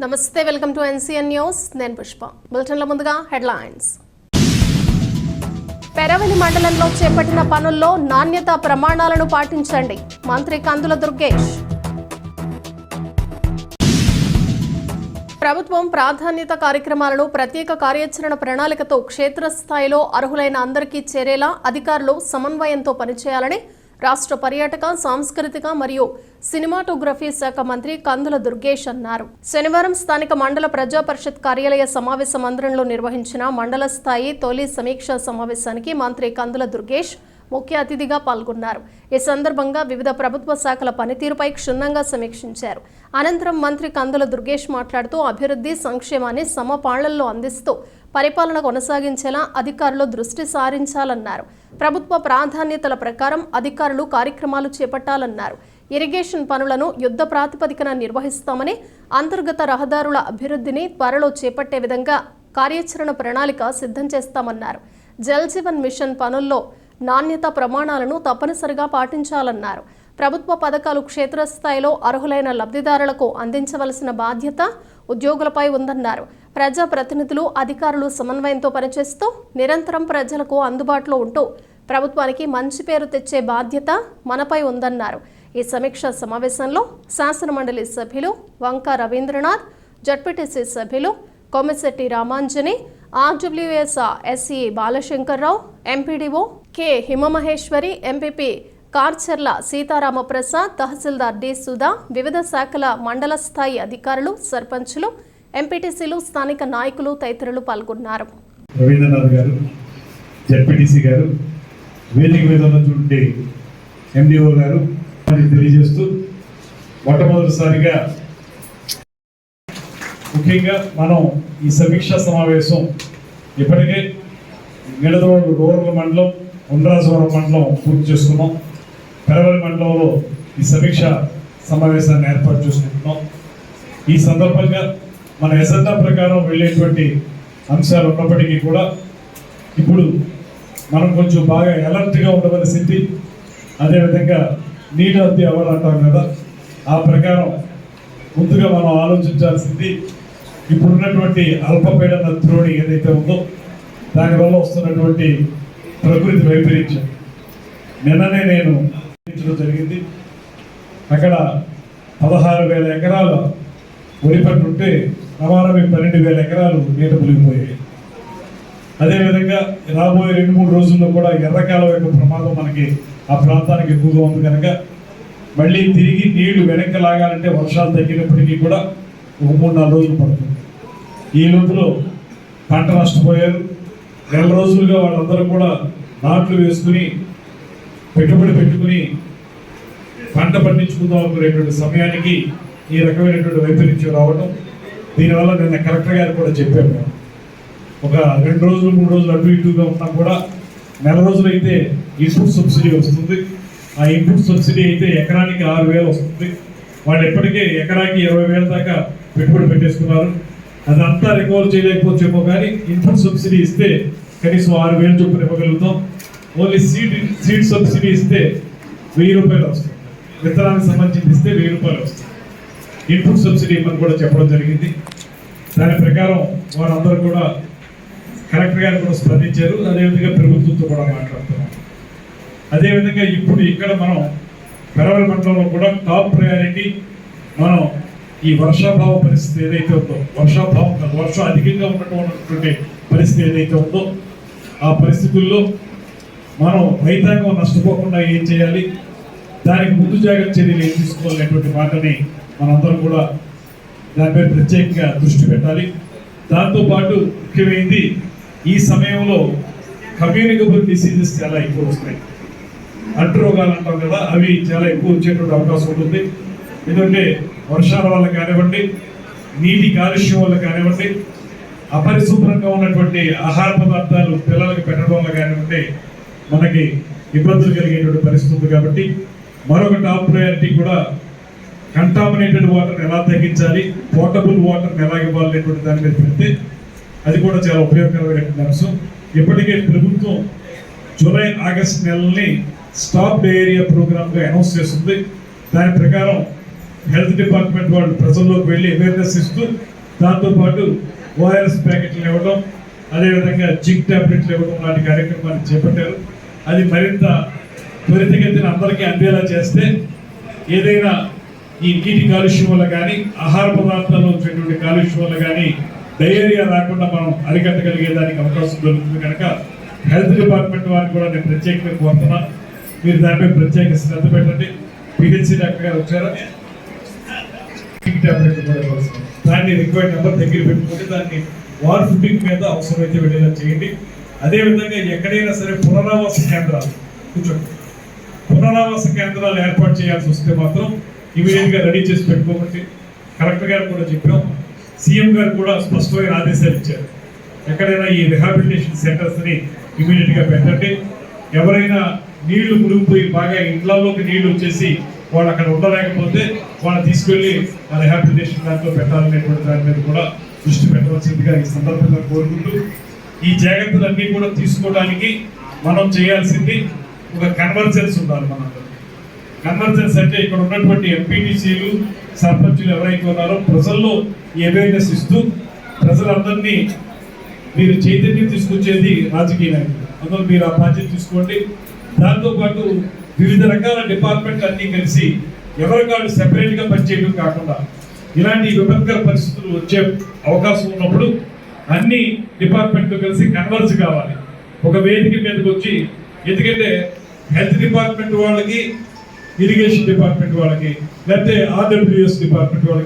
నమస్తే welcome to NCN news. నేను పుష్ప. బులెటిన్ల ముందుగా హెడ్లైన్స్. పెరవెలి మండలంలో చేపట్టిన పనుల్లో నాణ్యత ప్రమాణాలను పాటించండి. మంత్రి కందుల దుర్గేష్. ప్రభుత్వం ప్రాధాన్యత కార్యక్రమాలను ప్రత్యేక కార్యాచరణ ప్రణాళికతో క్షేత్రస్థాయిలో అర్హులైన అందరికీ చేరేలా అధికారులు సమన్వయంతో పనిచేయాలని రాష్ట్ర పర్యాటక సాంస్కృతిక మరియు సినిమాటోగ్రఫీ శాఖ మంత్రి కందుల దుర్గేష్ అన్నారు. శనివారం స్థానిక మండల ప్రజా పరిషత్ కార్యాలయ సమావేశ మందిరంలో నిర్వహించిన మండల స్థాయి తొలి సమీక్షా సమావేశానికి మంత్రి కందుల దుర్గేష్ ముఖ్య అతిథిగా పాల్గొన్నారు. ఈ సందర్భంగా వివిధ ప్రభుత్వ శాఖల పనితీరుపై క్షుణ్ణంగా సమీక్షించారు. అనంతరం మంత్రి కందుల దుర్గేష్ మాట్లాడుతూ అభివృద్ధి సంక్షేమాన్ని సమపాళ్ళల్లో అందిస్తూ పరిపాలన కొనసాగించేలా అధికారులు దృష్టి సారించాలన్నారు. ప్రభుత్వ ప్రాధాన్యతల ప్రకారం అధికారులు కార్యక్రమాలు చేపట్టాలన్నారు. ఇరిగేషన్ పనులను యుద్ధ ప్రాతిపదికన నిర్వహిస్తామని అంతర్గత రహదారుల అభివృద్ధిని త్వరలో చేపట్టే విధంగా కార్యాచరణ ప్రణాళిక సిద్ధం చేస్తామన్నారు. జల్ జీవన్ మిషన్ పనుల్లో నాణ్యత ప్రమాణాలను తప్పనిసరిగా పాటించాలన్నారు. ప్రభుత్వ పథకాలు క్షేత్రస్థాయిలో అర్హులైన లబ్ధిదారులకు అందించవలసిన బాధ్యత ఉద్యోగులపై ఉందన్నారు. ప్రజా ప్రతినిధులు అధికారులు సమన్వయంతో పనిచేస్తూ నిరంతరం ప్రజలకు అందుబాటులో ఉంటూ ప్రభుత్వానికి మంచి పేరు తెచ్చే బాధ్యత మనపై ఉందన్నారు. ఈ సమీక్షా సమావేశంలో శాసనమండలి సభ్యులు వంక రవీంద్రనాథ్ జడ్పీటీసీ సభ్యులు Kommisetti Ramanjani RWS SE Balashankarrao MPDO K Himamaheswari MPP Karcharla Sitarama Prasad తహసీల్దార్ డి సుధా వివిధ శాఖల మండల స్థాయి అధికారులు సర్పంచులు ఎంపీటీసీలు స్థానిక నాయకులు తదితరులు పాల్గొన్నారు. రవీంద్రనాథ్ గారు జడ్పీటీసీ గారు వేదిక మీద ఉన్నటువంటి ఎండిఓ గారు తెలియజేస్తూ మొట్టమొదటిసారిగా ముఖ్యంగా మనం ఈ సమీక్షా సమావేశం ఇప్పటికే నిడదవోడు రూరల్ మండలం ఉండ్రాజవరం మండలం పూర్తి చేసుకున్నాం. పెరవల్ మండలంలో ఈ సమీక్ష సమావేశాన్ని ఏర్పాటు చేసుకుంటున్నాం. ఈ సందర్భంగా మన ఎజెండా ప్రకారం వెళ్ళేటువంటి అంశాలు ఉన్నప్పటికీ కూడా ఇప్పుడు మనం కొంచెం బాగా అలర్ట్గా ఉండవలసింది అదేవిధంగా నీట్ అద్దె ఎవరు అంటాం కదా ఆ ప్రకారం ముందుగా మనం ఆలోచించాల్సింది ఇప్పుడున్నటువంటి అల్పపీడన ద్రోణి ఏదైతే ఉందో దానివల్ల వస్తున్నటువంటి ప్రకృతి వైపరీత్యం. నిన్ననే నేను జరిగింది. అక్కడ పదహారు వేల ఎకరాల వరి పంట ఉంటే రవాణా పన్నెండు వేల ఎకరాలు నీట మునిగిపోయాయి. అదేవిధంగా రాబోయే రెండు మూడు రోజుల్లో కూడా ఎర్రకాలం యొక్క ప్రమాదం మనకి ఆ ప్రాంతానికి ఎక్కువగా ఉంది కనుక మళ్ళీ తిరిగి నీళ్ళు వెనక్కి లాగాలంటే వర్షాలు తగ్గినప్పటికీ కూడా ఒక మూడు నాలుగు రోజులు పడుతుంది. ఈ లోపల పంట నష్టపోయారు. నెల రోజులుగా వాళ్ళందరూ కూడా నాట్లు వేసుకుని పెట్టుబడి పెట్టుకుని పంట పండించుకుందాం అనుకునేటువంటి సమయానికి ఈ రకమైనటువంటి వైపరీత్యం రావడం దీనివల్ల నిన్న కలెక్టర్ గారు కూడా చెప్పాము ఒక రెండు రోజులు మూడు రోజులు అటు ఇటుగా ఉన్నా కూడా నెల రోజులు అయితే ఇన్పుట్ సబ్సిడీ వస్తుంది. ఆ ఇన్పుట్ సబ్సిడీ అయితే ఎకరానికి ఆరు వేలు వస్తుంది. వాళ్ళు ఎప్పటికే ఎకరాకి ఇరవై వేల దాకా పెట్టుబడి పెట్టేసుకున్నారు. అదంతా రికవర్ చేయలేకపోవచ్చేమో కానీ ఇన్పుట్ సబ్సిడీ ఇస్తే కనీసం ఆరు వేలు చొప్పున ఇవ్వగలుగుతాం. ఓన్లీ సీడ్ సీడ్ సబ్సిడీ ఇస్తే వెయ్యి రూపాయలు వస్తుంది. విత్తనానికి సంబంధించి ఇస్తే వెయ్యి రూపాయలు వస్తుంది. ఇన్పుట్ సబ్సిడీ ఇవ్వని కూడా చెప్పడం జరిగింది. దాని ప్రకారం వారందరూ కూడా కలెక్టర్ గారు కూడా స్పందించారు. అదేవిధంగా ప్రభుత్వంతో కూడా మాట్లాడుతున్నాం. అదేవిధంగా ఇప్పుడు ఇక్కడ మనం పెరవల్ మండలంలో కూడా టాప్ ప్రయారిటీ మనం ఈ వర్షాభావ పరిస్థితి ఏదైతే ఉందో వర్షాభావం వర్షం అధికంగా ఉన్నటువంటి పరిస్థితి ఏదైతే ఉందో ఆ పరిస్థితుల్లో మనం రైతాంగం నష్టపోకుండా ఏం చేయాలి? దానికి ముందు జాగ్రత్త చర్యలు ఏం తీసుకోవాలనేటువంటి మాటని మనందరం కూడా దానిపై ప్రత్యేకంగా దృష్టి పెట్టాలి. దాంతోపాటు ముఖ్యమైనది ఈ సమయంలో కమ్యూనికబుల్ డిసీజెస్ చాలా ఎక్కువ వస్తున్నాయి. అంటురోగాలు అంటాం కదా అవి చాలా ఎక్కువ వచ్చేటువంటి అవకాశం ఉంటుంది. ఎందుకంటే వర్షాల వల్ల కానివ్వండి నీటి కాలుష్యం వల్ల కానివ్వండి అపరిశుభ్రంగా ఉన్నటువంటి ఆహార పదార్థాలు పిల్లలకు పెట్టడం వల్ల కానివ్వండి మనకి ఇబ్బందులు కలిగేటువంటి పరిస్థితి ఉంది కాబట్టి మరొక టాప్ ప్రయారిటీ కూడా కంటామినేటెడ్ వాటర్ ఎలా తగ్గించాలి పోర్టబుల్ వాటర్ ఎలా ఇవ్వాలి అనేటువంటి దాని మీద పెడితే అది కూడా చాలా ఉపయోగకరమైనటువంటి అంశం. ఇప్పటికే ప్రభుత్వం జూలై ఆగస్ట్ నెలని స్టాప్ ఏరియా ప్రోగ్రామ్గా అనౌన్స్ చేస్తుంది. దాని ప్రకారం హెల్త్ డిపార్ట్మెంట్ వాళ్ళు ప్రజల్లోకి వెళ్ళి అవేర్నెస్ ఇస్తూ దాంతోపాటు ఓఆర్ఎస్ ప్యాకెట్లు ఇవ్వడం అదేవిధంగా జింక్ టాబ్లెట్లు ఇవ్వడం లాంటి కార్యక్రమాన్ని చేపట్టారు. అది మరింత త్వరితగతిన అందరికీ అందేలా చేస్తే ఏదైనా ఈ నీటి కాలుష్యం వల్ల కానీ ఆహార పదార్థాల్లో వచ్చేటువంటి కాలుష్యం వల్ల కానీ డయేరియా రాకుండా మనం అరికట్టగలిగేదానికి అవకాశం దొరుకుతుంది కనుక హెల్త్ డిపార్ట్మెంట్ వారికి కూడా నేను ప్రత్యేకంగా కోరుతున్నా. మీరు దానిపై ప్రత్యేక శ్రద్ధ పెట్టండి. పిహెచ్సి డాక్టర్ గారు వచ్చారా? కిక్ కూడా దాన్ని రిక్వైర్డ్ నెంబర్ దగ్గర పెట్టుకుంటే దాన్ని వార్ ఫుడ్డింగ్ మీద అవసరమైతే వెళ్ళేలా చేయండి. అదేవిధంగా ఎక్కడైనా సరే పునరావాస కేంద్రాలు కూర్చోండి. పునరావాస కేంద్రాలు ఏర్పాటు చేయాల్సి వస్తే మాత్రం ఇమీడియట్గా రెడీ చేసి పెట్టుకోమని కలెక్టర్ గారు కూడా చెప్పాం. సీఎం గారు కూడా స్పష్టమైన ఆదేశాలు ఇచ్చారు. ఎక్కడైనా ఈ రిహాబిలిటేషన్ సెంటర్స్ని ఇమీడియట్గా పెట్టండి. ఎవరైనా నీళ్ళు మునిగిపోయి బాగా ఇంట్లోకి నీళ్ళు వచ్చేసి వాళ్ళు అక్కడ ఉండలేకపోతే వాళ్ళు తీసుకెళ్ళి ఆ రిహాబిలిటేషన్ దాంట్లో పెట్టాలనేటువంటి దాని మీద కూడా దృష్టి పెట్టవలసిందిగా ఈ సందర్భంగా కోరుకుంటూ ఈ జాగ్రత్తలన్నీ కూడా తీసుకోవడానికి మనం చేయాల్సింది ఒక కన్వర్జెన్స్ ఉండాలి మనందరం కన్వర్జెన్స్ అంటే ఇక్కడ ఉన్నటువంటి ఎంపీటీసీలు సర్పంచులు ఎవరైతే ఉన్నారో ప్రజల్లో ఈ అవేర్నెస్ ఇస్తూ ప్రజలందరినీ మీరు చైతన్యం తీసుకొచ్చేది రాజకీయ నాయకులు. అందులో మీరు ఆ బాధ్యత తీసుకోండి. దాంతోపాటు వివిధ రకాల డిపార్ట్మెంట్లు అన్నీ కలిసి ఎవరికాడు సెపరేట్గా పనిచేయడం కాకుండా ఇలాంటి విపత్కర పరిస్థితులు వచ్చే అవకాశం ఉన్నప్పుడు అన్ని డిపార్ట్మెంట్లు కలిసి కన్వర్జ్ కావాలి. ఒక వేదిక మీదకి వచ్చి ఎందుకంటే హెల్త్ డిపార్ట్మెంట్ వాళ్ళకి ఇరిగేషన్ డిపార్ట్మెంట్ వాళ్ళకి లేకపోతే ఆర్డబ్ల్యూఎస్ డిపార్ట్మెంట్ వాళ్ళకి